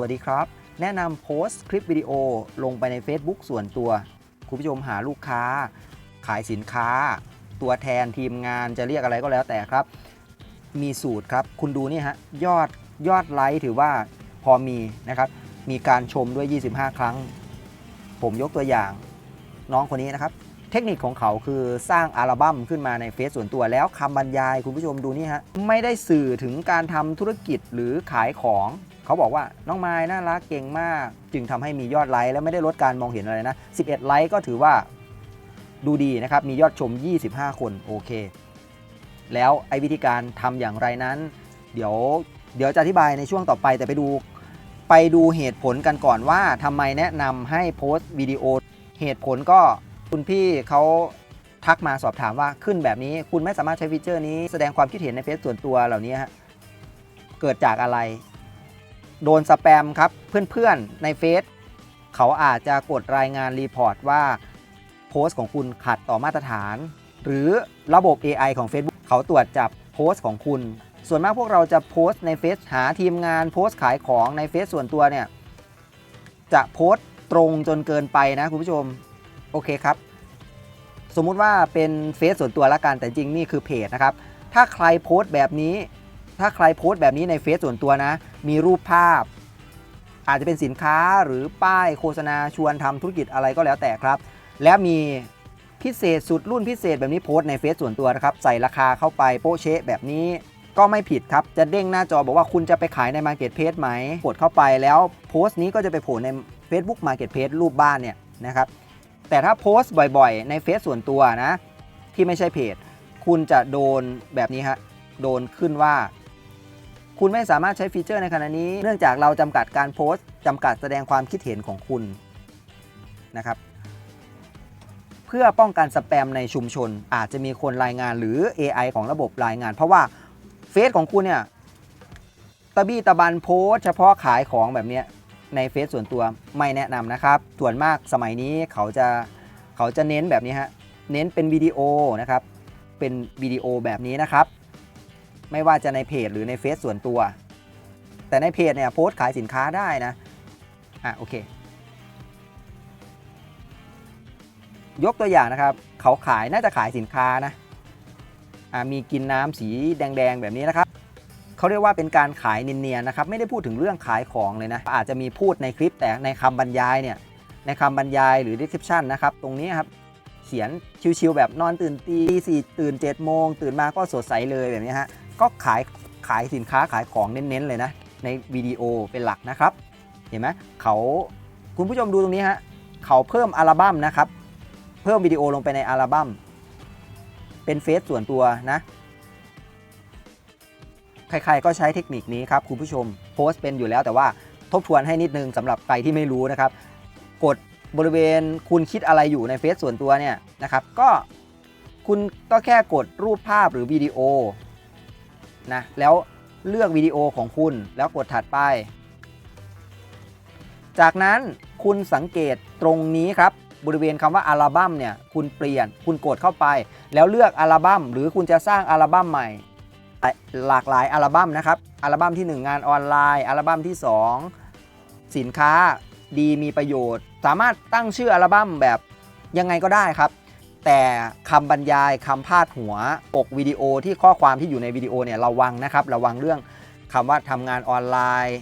วัสดีครับ แนะนำโพสต์คลิปวิดีโอลงไปใน Facebook ส่วนตัวคุณผู้ชมหาลูกค้า ขายสินค้า ตัวแทนทีมงานจะเรียกอะไรก็แล้วแต่ครับ มีสูตรครับ คุณดูนี่ฮะยอดยอดไลค์ถือว่าพอมีนะครับ มีการชมด้วย 25 ครั้ง ผมยกตัวอย่าง น้องคนนี้นะครับ เทคนิคของเขาคือสร้างอัลบั้มขึ้นมาในเฟซส่วนตัวแล้วคำบรรยายคุณผู้ชมดูนี่ฮะไม่ได้สื่อถึงการทำธุรกิจหรือขายของ เขาบอกว่าน้องไม้น่ารักเก่งมาก จึงทำให้มียอดไลค์และไม่ได้ลดการมองเห็นอะไรนะ 11 ไลค์ก็ถือว่าดูดีนะครับ มียอดชม 25 คนโอเค แล้วไอ้วิธีการทำอย่างไรนั้น เดี๋ยวเดี๋ยวจะอธิบายในช่วงต่อไปแต่ไปดูไปดูเหตุผลกันก่อนว่าทำไมแนะนำให้โพสต์วิดีโอ เหตุผลก็คุณพี่เขาทักมาสอบถามว่าขึ้นแบบนี้ คุณไม่สามารถใช้ฟีเจอร์นี้แสดงความคิดเห็นในเฟซส่วนตัวเหล่านี้ฮะเกิดจากอะไร โดนสแปมครับเพื่อนๆในเฟซเขาอาจจะกดรายงานรีพอร์ตว่าโพสต์ของคุณขัดต่อมาตรฐาน หรือระบบ AI ของ Facebook เขาตรวจจับโพสต์ของคุณ ส่วนมากพวกเราจะโพสต์ในเฟซหาทีมงานโพสต์ขายของในเฟซส่วนตัวเนี่ยจะโพสต์ตรงจนเกินไปนะคุณผู้ชมโอเคครับ สมมุติว่าเป็นเฟซส่วนตัวละกันแต่จริงนี่คือเพจนะครับ ถ้าใครโพสต์แบบนี้ ถ้าใครโพสต์แบบนี้ในเฟซส่วนตัวนะ มีรูปภาพ อาจจะเป็นสินค้าหรือป้ายโฆษณาชวนทำธุรกิจอะไรก็แล้วแต่ครับ แล้วมีพิเศษสุดรุ่นพิเศษแบบนี้โพสต์ในเฟซส่วนตัวนะครับ ใส่ราคาเข้าไปโป๊ะเชะแบบนี้ก็ไม่ผิดครับ จะเด้งหน้าจอบอกว่าคุณจะไปขายใน Marketplace ไหม กดเข้าไปแล้วโพสต์นี้ก็จะไปโผล่ใน Facebook Marketplace รูปบ้านเนี่ยนะครับ แต่ถ้าโพสต์บ่อยๆ ในเฟซส่วนตัวนะ ที่ไม่ใช่เพจ คุณจะโดนแบบนี้ฮะ โดนขึ้นว่า คุณไม่สามารถใช้ฟีเจอร์ในขณะนี้ เนื่องจากเราจำกัดการโพสต์จำกัดแสดงความคิดเห็นของคุณนะครับเพื่อป้องกันสแปมในชุมชน อาจจะมีคนรายงานหรือ AI ของระบบรายงาน เพราะว่าเฟซของคุณเนี่ยตะบี้ตะบันโพสต์เฉพาะขายของแบบนี้ในเฟซส่วนตัวไม่แนะนำนะครับ ส่วนมากสมัยนี้เขาจะเขาจะเน้นแบบนี้ฮะเน้นเป็นวิดีโอนะครับ เป็นวิดีโอแบบนี้นะครับ ไม่ว่าจะในเพจหรือในเฟซส่วนตัว แต่ในเพจเนี่ยโพสต์ขายสินค้าได้นะ อะโอเค ยกตัวอย่างนะครับ เขาขายน่าจะขายสินค้านะ อะมีกินน้ำสีแดงๆแบบนี้นะครับ เขาเรียกว่าเป็นการขายเนียนๆนะครับ ไม่ได้พูดถึงเรื่องขายของเลยนะ อาจจะมีพูดในคลิปแต่ในคำบรรยายเนี่ย ในคำบรรยายหรือ description นะครับ ตรงนี้ครับเขียนชิวๆแบบนอนตื่นตีสี่ตื่น7จ็ดโมงตื่นมาก็สดใสเลยแบบนี้ฮะ ก็ขายขายสินค้าขายของเน้นๆเลยนะ ในวิดีโอเป็นหลักนะครับ เห็นไหมเขาคุณผู้ชมดูตรงนี้ฮะเขาเพิ่มอัลบั้มนะครับ เพิ่มวิดีโอลงไปในอัลบั้ม เป็นเฟซส่วนตัวนะใครๆก็ใช้เทคนิคนี้ครับคุณผู้ชมโพสต์เป็นอยู่แล้วแต่ว่าทบทวนให้นิดนึงสำหรับใครที่ไม่รู้นะครับ กดบริเวณคุณคิดอะไรอยู่ในเฟซส่วนตัวเนี่ยนะครับ ก็คุณก็แค่กดรูปภาพหรือวิดีโอ นะแล้วเลือกวิดีโอของคุณแล้วกดถัดไป จากนั้นคุณสังเกตตรงนี้ครับบริเวณคำว่าอัลบั้มเนี่ยคุณเปลี่ยนคุณกดเข้าไป แล้วเลือกอัลบั้มหรือคุณจะสร้างอัลบั้มใหม่ หลากหลายอัลบั้มนะครับอัลบั้มที่ 1 งานออนไลน์ อัลบั้มที่ 2 สินค้าดีมีประโยชน์ สามารถตั้งชื่ออัลบั้มแบบยังไงก็ได้ครับ แต่คำบรรยายคำพาดหัวปกวิดีโอที่ข้อความที่อยู่ในวิดีโอเนี่ยระวังนะครับ ระวังเรื่องคำว่าทำงานออนไลน์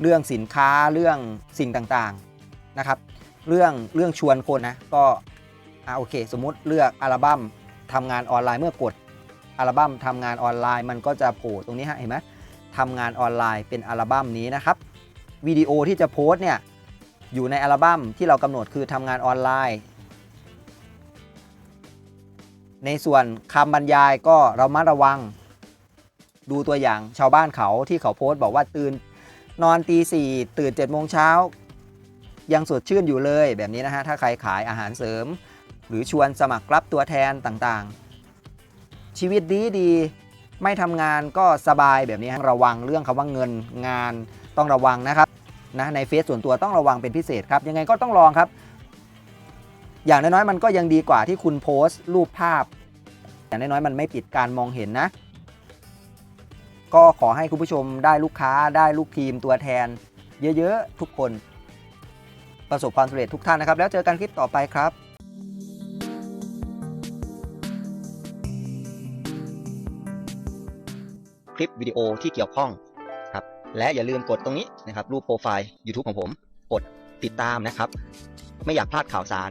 เรื่องสินค้าเรื่องสิ่งต่างๆนะครับ เรื่องเรื่องชวนคนนะก็อ่าโอเค สมมุติเลือกอัลบั้มทำงานออนไลน์เมื่อกดอัลบั้มทำงานออนไลน์ มันก็จะโผล่ตรงนี้ฮะเห็นไหมทำงานออนไลน์เป็นอัลบั้มนี้นะครับวิดีโอที่จะโพสต์เนี่ยอยู่ในอัลบั้มที่เรากำหนดคือทำงานออนไลน์ ในส่วนคำบรรยายก็เรามาระวัง ดูตัวอย่างชาวบ้านเขาที่เขาโพสต์บอกว่าตื่นนอนตีสี่ตื่น7จ็ดโมงเช้ายังสดชื่นอยู่เลยแบบนี้นะฮะ ถ้าใครขายอาหารเสริม หรือชวนสมัครรับตัวแทนต่างๆ ชีวิตดีดีไม่ทำงานก็สบายแบบนี้ฮะระวังเรื่องคำว่าเงินงานต้องระวังนะครับนะในเฟซส่วนตัวต้องระวังเป็นพิเศษครับ ยังไงก็ต้องลองครับ อย่างน้อยๆมันก็ยังดีกว่าที่คุณโพสต์รูปภาพ อย่างน้อยๆมันไม่ปิดการมองเห็นนะ ก็ขอให้คุณผู้ชมได้ลูกค้าได้ลูกทีมตัวแทน เยอะๆทุกคน ประสบความสำเร็จทุกท่านนะครับ แล้วเจอกันคลิปต่อไปครับคลิปวิดีโอที่เกี่ยวข้องครับและอย่าลืมกดตรงนี้นะครับรูปโปรไฟล์ YouTube ของผม กดติดตามนะครับ ไม่อยากพลาดข่าวสาร